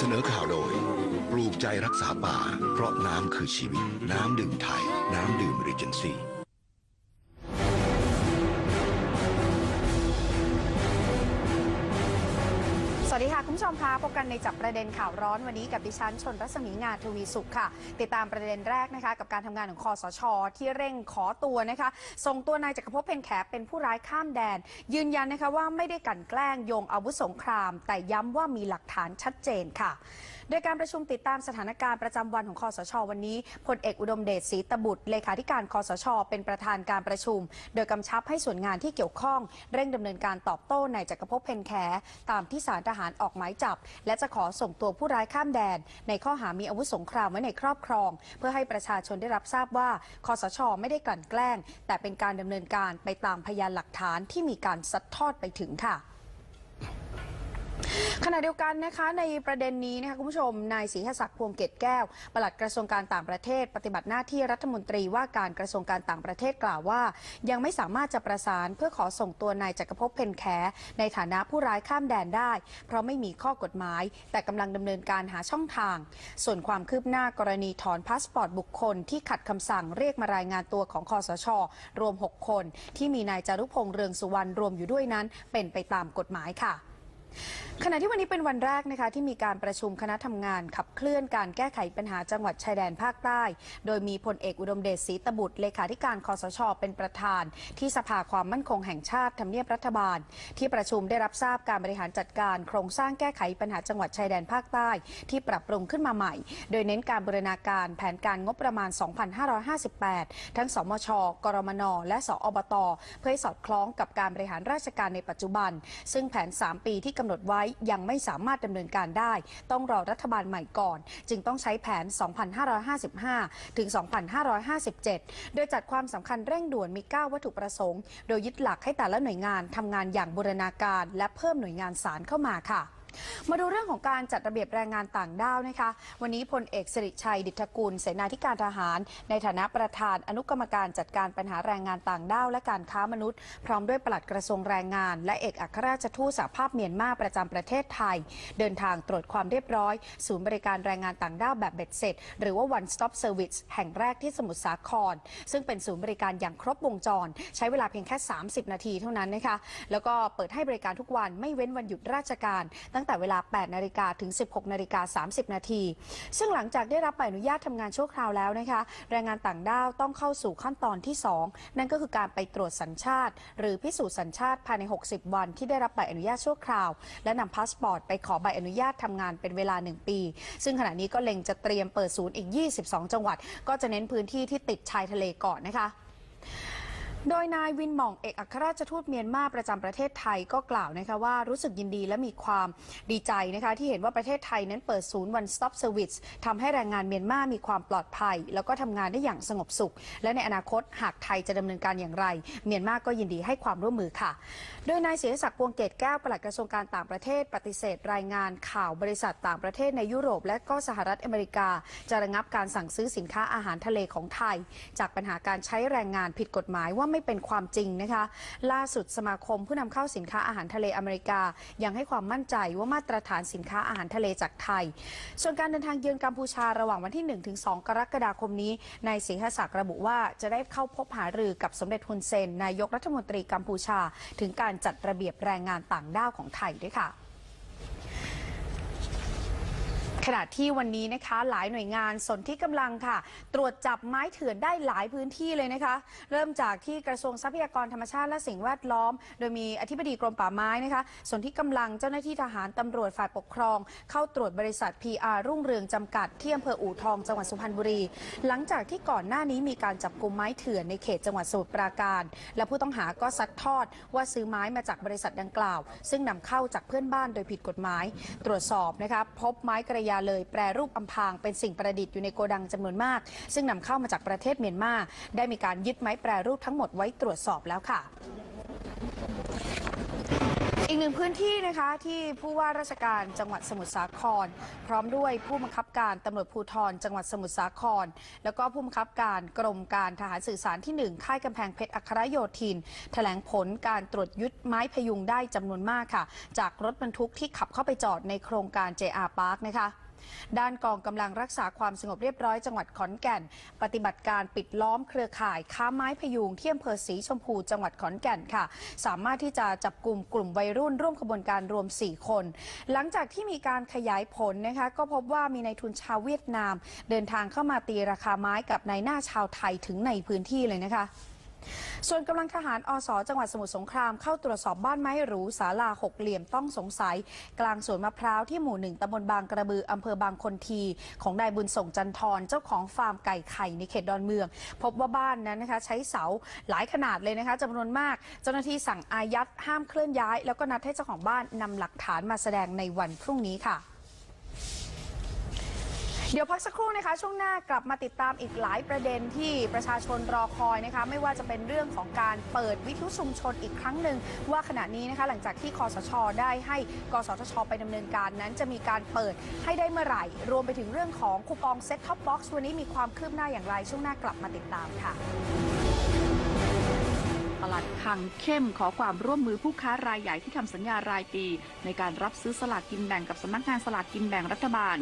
สนอข่าวโดย ปลูกใจรักษาป่า เพราะน้ำคือชีวิต น้ำดื่มไทย น้ำดื่มรีเจนซี่ ชมคะพบกันในจับประเด็นข่าวร้อนวันนี้กับดิฉันชนรัศมีงานทวีสุขค่ะ ติดตามประเด็นแรกนะคะ กับการทำงานของคอสช ที่เร่งขอตัวนะคะส่งตัวนายจักรพงศ์เพนแขเป็นผู้ร้ายข้ามแดน ยืนยันนะคะว่าไม่ได้กลั่นแกล้งโยงอาวุธสงคราม แต่ย้ำว่ามีหลักฐานชัดเจนค่ะโดยการประชุมติดตามสถานการณ์ประจำวันของคอสช วันนี้พลเอกอุดมเดชศรีตบุตรเลขาธิการคอสช เป็นประธานการประชุม โดยกำชับให้ส่วนงานที่เกี่ยวข้อง เร่งดำเนินการตอบโต้นายจักรภพเพนแขตามที่สารทหารออกหมายจับ และจะขอส่งตัวผู้ร้ายข้ามแดน ในข้อหามีอาวุธสงครามไว้ในครอบครอง เพื่อให้ประชาชนได้รับทราบว่าคอสช ไม่ได้กลั่นแกล้ง แต่เป็นการดำเนินการไปตามพยานหลักฐานที่มีการซัดทอดไปถึงค่ะ ขณะเดียวกันนะคะในประเด็นนี้นะคะคุณผู้ชมนายศรีหศักดิ์พวงเกตแก้วปลัดกระทรวงการต่างประเทศ ปฏิบัติหน้าที่รัฐมนตรีว่าการกระทรวงการต่างประเทศกล่าวว่า ยังไม่สามารถจะประสานเพื่อขอส่งตัวนายจักรภพเพนแขในฐานะผู้ร้ายข้ามแดนได้ เพราะไม่มีข้อกฎหมาย แต่กำลังดำเนินการหาช่องทาง ส่วนความคืบหน้ากรณีถอนพาสปอร์ตบุคคลที่ขัดคำสั่งเรียกมารายงานตัวของคอสช รวม 6 คน ที่มีนายจารุพงษ์เรืองสุวรรณรวมอยู่ด้วยนั้น เป็นไปตามกฎหมายค่ะ ขณะที่วันนี้เป็นวันแรกนะคะที่มีการประชุมคณะทำงาน ขับเคลื่อนการแก้ไขปัญหาจังหวัดชายแดนภาคใต้ โดยมีพลเอกอุดมเดชศรีตบุตรเลขาธิการคอสช เป็นประธาน ที่สภาความมั่นคงแห่งชาติทำเนียบรัฐบาล ที่ประชุมได้รับทราบการบริหารจัดการ โครงสร้างแก้ไขปัญหาจังหวัดชายแดนภาคใต้ ที่ปรับปรุงขึ้นมาใหม่ โดยเน้นการบูรณาการแผนการงบประมาณ 2558 ทั้งสมช กรมน และสอบต เพื่อให้สอดคล้องกับการบริหารราชการในปัจจุบัน ซึ่งแผน 3 ปีที่กำหนดไว้ยังไม่สามารถดำเนินการได้ ต้องรอรัฐบาลใหม่ก่อน จึงต้องใช้แผน 2555 ถึง 2557 โดยจัดความสำคัญเร่งด่วนมี 9 วัตถุประสงค์ โดยยึดหลักให้แต่ละหน่วยงานทำงานอย่างบูรณาการ และเพิ่มหน่วยงานสารเข้ามาค่ะ มาดูเรื่องของการจัดระเบียบแรงงานต่างด้าวนะคะ วันนี้พลเอกสิริชัยดิษฐกุลเสนาธิการทหาร ในฐานะประธานอนุกรรมการจัดการปัญหาแรงงานต่างด้าวและการค้ามนุษย์ พร้อมด้วยปลัดกระทรวงแรงงาน และเอกอัครราชทูตสหภาพเมียนมาประจำประเทศไทย เดินทางตรวจความเรียบร้อย ศูนย์บริการแรงงานต่างด้าวแบบเบ็ดเสร็จ หรือว่า one stop service แห่งแรกที่สมุทรสาคร ซึ่งเป็นศูนย์บริการอย่างครบวงจร ใช้เวลาเพียงแค่ 30 นาทีเท่านั้นนะคะแล้วก็เปิดให้บริการทุกวันไม่เว้นวันหยุดราชการตั้งแต่เวลา 8 นาฬิกาถึง 16 นาฬิกา 30 นาที ซึ่งหลังจากได้รับใบอนุญาตทำงานชั่วคราวแล้วนะคะ แรงงานต่างด้าวต้องเข้าสู่ขั้นตอนที่ 2 นั่นก็คือการไปตรวจสัญชาติ หรือพิสูจน์สัญชาติภายใน 60 วันที่ได้รับใบอนุญาตชั่วคราว และนำพาสปอร์ตไปขอใบอนุญาตทำงานเป็นเวลา 1 ปี ซึ่งขณะนี้ก็เล็งจะเตรียมเปิดศูนย์อีก 22 จังหวัด ก็จะเน้นพื้นที่ที่ติดชายทะเลก่อนนะคะ โดยนายวินหม่องเอกอัครราชทูตเมียนมาประจำประเทศไทยก็กล่าวนะคะว่ารู้สึกยินดีและมีความดีใจนะคะที่เห็นว่าประเทศไทยนั้นเปิดศูนย์ one stop service ทำให้แรงงานเมียนมามีความปลอดภัย แล้วก็ทำงานได้อย่างสงบสุข และในอนาคตหากไทยจะดำเนินการอย่างไร เมียนมาก็ยินดีให้ความร่วมมือค่ะ โดยนายเสียศักดิ์พวงเกตแก้วปลัดกระทรวงการต่างประเทศ ปฏิเสธ รายงานข่าวบริษัทต่างประเทศในยุโรป และก็สหรัฐอเมริกา จะระงับการสั่งซื้อสินค้าอาหารทะเลของไทย จากปัญหาการใช้แรงงานผิดกฎหมายว่าไม่เป็นความจริงนะคะ ล่าสุดสมาคมผู้นำเข้าสินค้าอาหารทะเลอเมริกา ยังให้ความมั่นใจว่ามาตรฐานสินค้าอาหารทะเลจากไทย ส่วนการเดินทางเยือนกัมพูชาระหว่างวันที่ 1-2 กรกฎาคมนี้นายศรีหศักดิ์ระบุว่าจะได้เข้าพบหารือกับสมเด็จฮุนเซน นายกรัฐมนตรีกัมพูชา ถึงการจัดระเบียบแรงงานต่างด้าวของไทยด้วยค่ะ ขณะที่วันนี้นะคะหลายหน่วยงานสนที่กำลังค่ะ ตรวจจับไม้เถื่อนได้หลายพื้นที่เลยนะคะ เริ่มจากที่กระทรวงทรัพยากรธรรมชาติและสิ่งแวดล้อม โดยมีอธิบดีกรมป่าไม้นะคะสนที่กำลังเจ้าหน้าที่ทหารตำรวจฝ่ายปกครอง เข้าตรวจบริษัท PR รุ่งเรืองจำกัดที่อำเภออู่ทองจังหวัดสุพรรณบุรี หลังจากที่ก่อนหน้านี้มีการจับกลุ่มไม้เถื่อนในเขตจังหวัดสมุทรปราการ และผู้ต้องหาก็ซัดทอดว่าซื้อไม้มาจากบริษัทดังกล่าว ซึ่งนำเข้าจากเพื่อนบ้านโดยผิดกฎหมาย ตรวจสอบนะคะพบไม้กระยาเลย แปรรูปอำพางเป็นสิ่งประดิษฐ์อยู่ในโกดังจำนวนมาก ซึ่งนำเข้ามาจากประเทศเมียนมา ได้มีการยึดไม้แปรรูปทั้งหมดไว้ตรวจสอบแล้วค่ะอีกหนึ่งพื้นที่นะคะที่ผู้ว่าราชการจังหวัดสมุทรสาคร พร้อมด้วยผู้บังคับการตำรวจภูธรจังหวัดสมุทรสาคร แล้วก็ผู้บังคับการกรมการทหารสื่อสารที่ 1 ค่ายกำแพงเพชรอัครโยธินแถลงผลการตรวจยึดไม้พยุงได้จำนวนมากค่ะ จากรถบรรทุกที่ขับเข้าไปจอดในโครงการ JR Park นะคะ ด้านกองกำลังรักษาความสงบเรียบร้อยจังหวัดขอนแก่น ปฏิบัติการปิดล้อมเครือข่าย ค้าไม้พยุงที่อำเภอศรีชมพูจังหวัดขอนแก่นค่ะ สามารถที่จะจับกลุ่มกลุ่มวัยรุ่นร่วมขบวนการรวม 4 คน หลังจากที่มีการขยายผลนะคะก็พบว่ามีนายทุนชาวเวียดนาม เดินทางเข้ามาตีราคาไม้กับนายหน้าชาวไทยถึงในพื้นที่เลยนะคะ ส่วนกำลังทหารอสจังหวัดสมุทรสงครามเข้าตรวจสอบบ้านไม้หรูศาลาหกเหลี่ยมต้องสงสัย กลางสวนมะพร้าวที่หมู่หนึ่งตำบลบางกระบืออำเภอบางคนที ของนายบุญส่งจันทรเจ้าของฟาร์มไก่ไข่ในเขตดอนเมือง พบว่าบ้านนั้นนะคะใช้เสาหลายขนาดเลยนะคะจำนวนมาก เจ้าหน้าที่สั่งอายัดห้ามเคลื่อนย้าย แล้วก็นัดให้เจ้าของบ้านนำหลักฐานมาแสดงในวันพรุ่งนี้ค่ะ เดี๋ยวพักสักครู่นะคะ ช่วงหน้ากลับมาติดตามอีกหลายประเด็นที่ประชาชนรอคอยนะคะ ไม่ว่าจะเป็นเรื่องของการเปิดวิทยุชุมชนอีกครั้งหนึ่งว่าขณะนี้นะคะหลังจากที่คอสช ได้ให้กสทช ไปดำเนินการนั้นจะมีการเปิดให้ได้เมื่อไหร่ รวมไปถึงเรื่องของคูปองเซ็ตท็อปบ็อกซ์วันนี้มีความคืบหน้าอย่างไรช่วงหน้ากลับมาติดตามค่ะ ปลัดคังเข้มขอความร่วมมือผู้ค้ารายใหญ่ที่ทำสัญญารายปี ในการรับซื้อสลากกินแบ่งกับสำนักงานสลากกินแบ่งรัฐบาล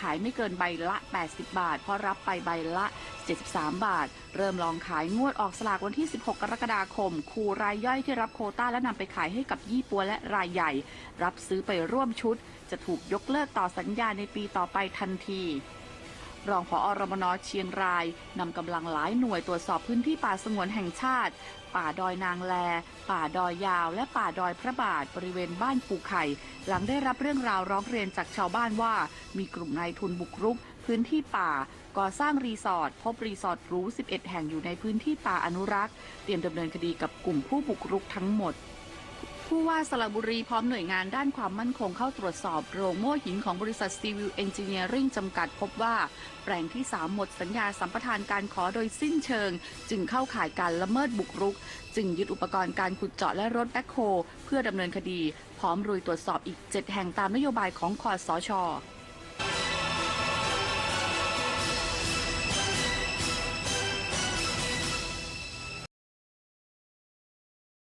ขายไม่เกินใบละ 80 บาท เพราะรับไปใบละ 73 บาท เริ่มลองขายงวดออกสลากวันที่ 16 กรกฎาคม คูรายย่อยที่รับโคต้าและนำไปขายให้กับยี่ปัวและรายใหญ่ รับซื้อไปร่วมชุด จะถูกยกเลิกต่อสัญญาในปีต่อไปทันที รองผอรมนเชียงรายนำกำลังหลายหน่วยตรวจสอบพื้นที่ป่าสงวนแห่งชาติ ป่าดอยนางแล ป่าดอยยาว และป่าดอยพระบาทบริเวณบ้านปูไข่ หลังได้รับเรื่องราวร้องเรียนจากชาวบ้านว่า มีกลุ่มนายทุนบุกรุก พื้นที่ป่า ก่อสร้างรีสอร์ทพบรีสอร์ทรู11 แห่งอยู่ในพื้นที่ป่าอนุรักษ์ เตรียมดำเนินคดีกับกลุ่มผู้บุกรุกทั้งหมด ผู้ว่าสระบุรีพร้อมหน่วยงานด้านความมั่นคงเข้าตรวจสอบโรงโม่หินของบริษัทซีวิวเอนจิเนียริ่งจำกัดพบว่า แปลงที่ 3 หมดสัญญาสัมปทานการขอโดยสิ้นเชิง จึงเข้าข่ายการละเมิดบุกรุก จึงยึดอุปกรณ์การขุดเจาะและรถแบ็คโฮเพื่อดำเนินคดี พร้อมรุยตรวจสอบอีก 7 แห่งตามนโยบายของคอสช